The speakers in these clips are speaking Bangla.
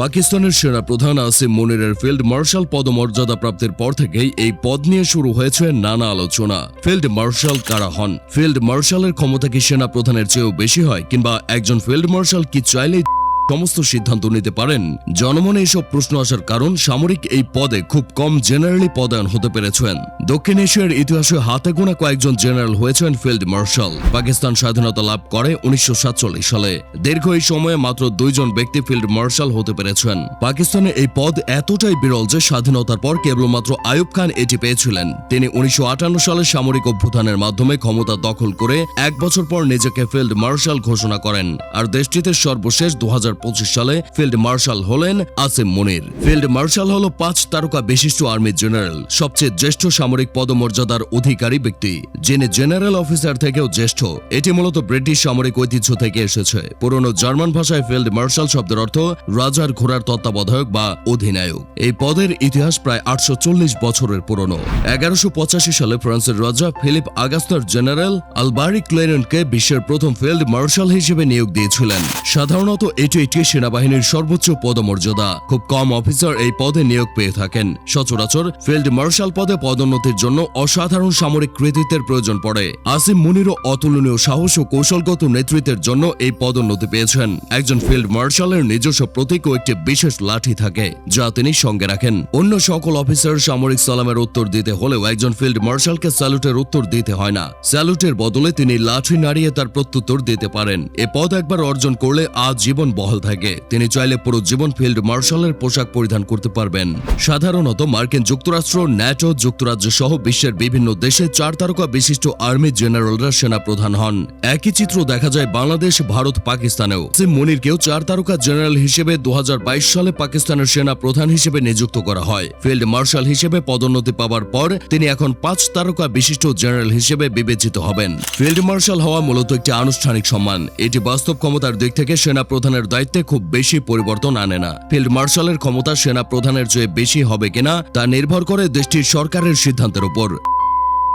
পাকিস্তানের সেনা প্রধান আসিম মুনিরের ফিল্ড মার্শাল পদমর্যাদা প্রাপ্তির পর থেকেই এই পদ নিয়ে শুরু হয়েছে নানা আলোচনা। ফিল্ড মার্শাল কারা হন? ফিল্ড মার্শালের ক্ষমতা কি সেনা প্রধানের চেয়েও বেশি হয়, কিংবা একজন ফিল্ড মার্শাল কি চাইলেই সমস্ত সিদ্ধান্ত নিতে পারেন। জনমনে এসব প্রশ্ন আসার কারণ সামরিক এই পদে খুব কম জেনারেলি পদায়ন হতে পেরেছেন। দক্ষিণ এশিয়ার ইতিহাসে হাতে গোনা কয়েকজন জেনারেল হয়েছেন ফিল্ড মার্শাল। পাকিস্তান স্বাধীনতা লাভ করে উনিশশো সাতচল্লিশ সালে। দীর্ঘ এই সময়ে মাত্র দুইজন ব্যক্তি ফিল্ড মার্শাল হতে পেরেছেন। পাকিস্তানে এই পদ এতটাই বিরল যে স্বাধীনতার পর কেবলমাত্র আয়ুব খান এটি পেয়েছিলেন। তিনি উনিশশো আটান্ন সালে সামরিক অভ্যুত্থানের মাধ্যমে ক্ষমতা দখল করে এক বছর পর নিজেকে ফিল্ড মার্শাল ঘোষণা করেন। আর দেশটিতে সর্বশেষ দু হাজার সালে ফিল্ড মার্শাল হলেন আসিম মুনির। ফিল্ড মার্শাল হল পাঁচ তারকা বিশিষ্ট আর্মি জেনারেল, সবচেয়ে জ্যেষ্ঠ সামরিক পদমর্যাদার অধিকারী ব্যক্তি, যিনি জেনারেল অফিসার থেকেও জ্যেষ্ঠ। এটি মূলত ব্রিটিশ সামরিক ঐতিহ্য থেকে এসেছে। পুরনো জার্মান ভাষায় ফিল্ড মার্শাল শব্দের অর্থ রাজার ঘোড়ার তত্ত্বাবধায়ক বা অধিনায়ক। এই পদের ইতিহাস প্রায় আটশো চল্লিশ বছরের পুরনো। এগারোশো পঁচাশি সালে ফ্রান্সের রাজা ফিলিপ আগাস্টার জেনারেল আলবারি ক্লেরেনকে বিশ্বের প্রথম ফিল্ড মার্শাল হিসেবে নিয়োগ দিয়েছিলেন। সাধারণত এটি একটি সেনাবাহিনীর সর্বোচ্চ পদমর্যাদা। খুব কম অফিসার এই পদে নিয়োগ পেয়ে থাকেন। সচরাচর ফিল্ড মার্শাল পদে পদোন্নতির জন্য অসাধারণ সামরিক কৃতিত্বের প্রয়োজন পড়ে। আসিম মুনিরও অতুলনীয় সাহস ও কৌশলগত নেতৃত্বের জন্য এই পদোন্নতি পেয়েছেন। একজন ফিল্ড মার্শালের নিজস্ব প্রতীক ও একটি বিশেষ লাঠি থাকে, যা তিনি সঙ্গে রাখেন। অন্য সকল অফিসার সামরিক সালামের উত্তর দিতে হলেও একজন ফিল্ড মার্শালকে স্যালুটের উত্তর দিতে হয় না। স্যালুটের বদলে তিনি লাঠি নাড়িয়ে তার প্রত্যুত্তর দিতে পারেন। এ পদ একবার অর্জন করলে আজীবন বহাল থাকে। তিনি চাইলে পুরো জীবন ফিল্ড মার্শালের পোশাক পরিধান করতে পারবেন। সাধারণত মার্কিন যুক্তরাষ্ট্র, ন্যাটো, যুক্তরাজ্য সহ বিশ্বের বিভিন্ন দেশে চার তারকা বিশিষ্ট আর্মি জেনারেলরা সেনা প্রধান হন। একই চিত্র দেখা যায় বাংলাদেশ, ভারত, পাকিস্তানেও। সিম মুনিরকেও চার তারকা জেনারেল হিসেবে দু হাজার বাইশ সালে পাকিস্তানের সেনা প্রধান হিসেবে নিযুক্ত করা হয়। ফিল্ড মার্শাল হিসেবে পদোন্নতি পাওয়ার পর তিনি এখন পাঁচ তারকা বিশিষ্ট জেনারেল হিসেবে বিবেচিত হবেন। ফিল্ড মার্শাল হওয়া মূলত একটি আনুষ্ঠানিক সম্মান। এটি বাস্তব ক্ষমতার দিক থেকে সেনা প্রধানের দায়িত্বে খুব বেশি পরিবর্তন আনে না। ফিল্ড মার্শালের ক্ষমতা সেনা প্রধানের চেয়ে বেশি হবে কিনা, তা নির্ভর করে দেশটির সরকারের সিদ্ধান্তের উপর।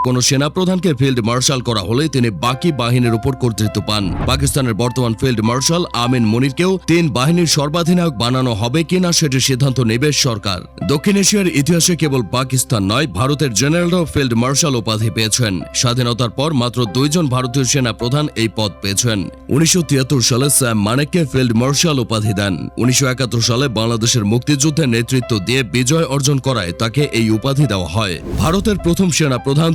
কোন সেনাপ্রধানকে ফিল্ড মার্শাল করা হলে তিনি বাকি বাহিনীর উপর কর্তৃত্ব পান। পাকিস্তানের বর্তমান ফিল্ড মার্শাল আমিন মনিরকেও তিন বাহিনীর সর্বাধিনায়ক বানানো হবে কিনা সেটির সিদ্ধান্ত নেবে সরকার। দক্ষিণ এশিয়ার ইতিহাসে কেবল পাকিস্তান নয়, ভারতের জেনারেলরাও ফিল্ড মার্শাল উপাধি পেয়েছেন। স্বাধীনতার পর মাত্র দুইজন ভারতীয় সেনা প্রধান এই পদ পেয়েছেন। উনিশশো তিয়াত্তর সালে স্যাম মানেককে ফিল্ড মার্শাল উপাধি দেন। উনিশশো একাত্তর সালে বাংলাদেশের মুক্তিযুদ্ধে নেতৃত্ব দিয়ে বিজয় অর্জন করায় তাকে এই উপাধি দেওয়া হয়। ভারতের প্রথম সেনা প্রধান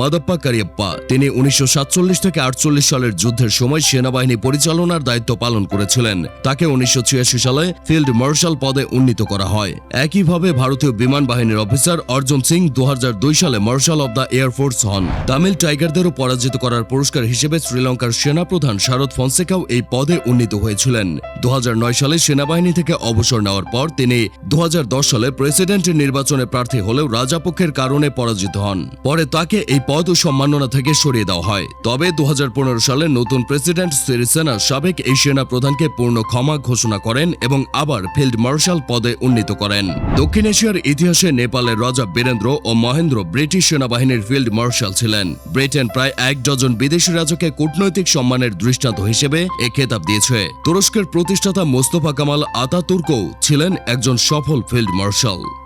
মাদাপ্পা কারিয়াপ্পা তিনি উনিশশো সাতচল্লিশ থেকে আটচল্লিশ সালের যুদ্ধের সময় সেনাবাহিনী পরিচালনার দায়িত্ব পালন করেছিলেন। তাকে উনিশশো ছিয়াশি সালে ফিল্ড মার্শাল পদে উন্নীত করা হয়। একইভাবে ভারতীয় বিমান বাহিনীর অফিসার অর্জুন সিং দু হাজার দুই সালে মার্শাল অব দ্য এয়ারফোর্স হন। তামিল টাইগারদেরও পরাজিত করার পুরস্কার হিসেবে শ্রীলঙ্কার সেনাপ্রধান শারদ ফনসেকাও এই পদে উন্নীত হয়েছিলেন। দু হাজার নয় সালে সেনাবাহিনী থেকে অবসর নেওয়ার পর তিনি দু হাজার দশ সালে প্রেসিডেন্টের নির্বাচনে প্রার্থী হলেও রাজাপক্ষের কারণে পরাজিত হন। পরে তাকে এই পদ ও সম্মাননা থেকে সরিয়ে দেওয়া হয়। তবে দু হাজার পনেরো সালে নতুন প্রেসিডেন্ট সিরিসেনা সাবেক এই সেনা প্রধানকে পূর্ণ ক্ষমা ঘোষণা করেন এবং আবার ফিল্ড মার্শাল পদে উন্নীত করেন। দক্ষিণ এশিয়ার ইতিহাসে নেপালের রাজা বীরেন্দ্র ও মহেন্দ্র ব্রিটিশ সেনাবাহিনীর ফিল্ড মার্শাল ছিলেন। ব্রিটেন প্রায় এক ডজন বিদেশি রাজাকে কূটনৈতিক সম্মানের দৃষ্টান্ত হিসেবে এ খেতাব দিয়েছে। তুরস্কের প্রতিষ্ঠাতা মোস্তফা কামাল আতাতুর্কও ছিলেন একজন সফল ফিল্ড মার্শাল।